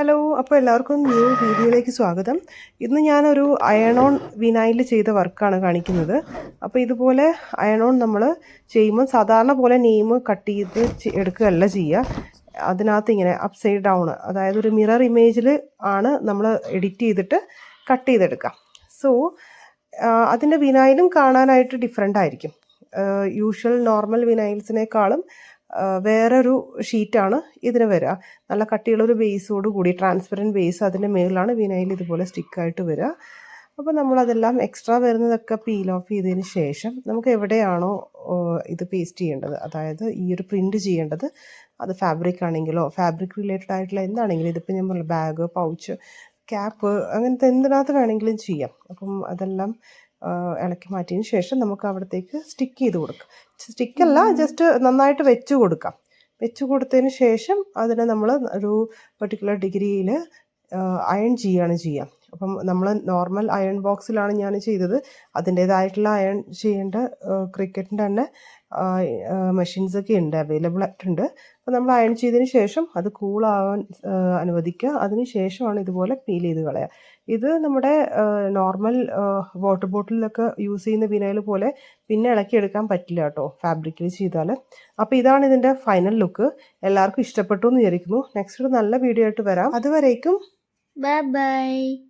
Hello അപ്പോൾ എല്ലാവർക്കും new വീഡിയോയിലേക്ക് സ്വാഗതം. ഇന്ന് ഞാനൊരു അയണോൺ വിനൈൽ ചെയ്ത വർക്കാണ് കാണിക്കുന്നത്. അപ്പോൾ ഇതുപോലെ അയണോൺ നമ്മൾ ചെയ്യുമ്പോൾ സാധാരണ പോലെ നെയിം കട്ട് ചെയ്ത് എടുക്കുകയല്ല ചെയ്യുക. അതിനകത്ത് ഇങ്ങനെ അപ്സൈഡ് ഡൗൺ അതായത് ഒരു മിറർ ഇമേജിൽ ആണ് നമ്മൾ എഡിറ്റ് ചെയ്തിട്ട് കട്ട് ചെയ്തെടുക്കുക. സോ അതിന്റെ വിനൈലും കാണാനായിട്ട് ഡിഫറെന്റ് ആയിരിക്കും. യൂഷ്വൽ നോർമൽ വിനൈൽസിനേക്കാളും ആ, വേറൊരു ഷീറ്റാണ് ഇതിന് വരിക നല്ല കട്ടിയുള്ളൊരു ബേസോട് കൂടി ട്രാൻസ്പെറന്റ് ബേസ് അതിന്റെ മേളിലാണ് വിനയിൽ ഇതുപോലെ സ്റ്റിക്കായിട്ട് വരിക അപ്പോൾ നമ്മളതെല്ലാം എക്സ്ട്രാ വരുന്നതൊക്കെ പീൽ ഓഫ് ചെയ്തതിന് ശേഷം നമുക്ക് എവിടെയാണോ ഇത് പേസ്റ്റ് ചെയ്യേണ്ടത്. അതായത് ഈ ഒരു പ്രിന്റ് ചെയ്യേണ്ടത് അത് ഫാബ്രിക് ആണെങ്കിലോ ഫാബ്രിക് റിലേറ്റഡ് ആയിട്ടുള്ള എന്താണെങ്കിലും ഇതിപ്പോൾ ഞാൻ പറഞ്ഞ ബാഗ് പൗച്ച് ക്യാപ്പ് അങ്ങനത്തെ എന്തിനകത്ത് വേണമെങ്കിലും ചെയ്യാം. അപ്പം അതെല്ലാം ഇളക്കി മാറ്റിയതിന് ശേഷം നമുക്ക് അവിടത്തേക്ക് സ്റ്റിക്ക് ചെയ്ത് കൊടുക്കാം. സ്റ്റിക്കല്ല ജസ്റ്റ് നന്നായിട്ട് വെച്ച് കൊടുക്കാം. വെച്ച് കൊടുത്തതിന് ശേഷം അതിനെ നമ്മൾ ഒരു പെർട്ടിക്കുലർ ഡിഗ്രിയിൽ അയൺ ചെയ്യുകയാണ് ചെയ്യുക അപ്പം നമ്മൾ നോർമൽ അയൺ ബോക്സിലാണ് ഞാൻ ചെയ്തത്. അതിന്റേതായിട്ടുള്ള അയൺ ചെയ്യേണ്ട ക്രിക്കറ്റിന്റെ തന്നെ മെഷീൻസ് ഒക്കെ ഉണ്ട് അവൈലബിൾ ആയിട്ടുണ്ട്. അപ്പോൾ നമ്മൾ അയൺ ചെയ്തതിന് ശേഷം അത് കൂളാവാൻ അനുവദിക്കുക. അതിന് ശേഷമാണ് ഇതുപോലെ പീൽ ചെയ്ത് കളയുക. ഇത് നമ്മുടെ നോർമൽ വാട്ടർ ബോട്ടിലൊക്കെ യൂസ് ചെയ്യുന്ന വിനൈൽ പോലെ പിന്നെ ഇളക്കിയെടുക്കാൻ പറ്റില്ല കേട്ടോ ഫാബ്രിക്കിൽ ചെയ്താൽ അപ്പോൾ ഇതാണ് ഇതിന്റെ ഫൈനൽ ലുക്ക് എല്ലാവർക്കും ഇഷ്ടപ്പെട്ടു എന്ന് വിചാരിക്കുന്നു. നെക്സ്റ്റ് ഒരു നല്ല വീഡിയോ ആയിട്ട് വരാം. അതുവരേക്കും ബൈ bye.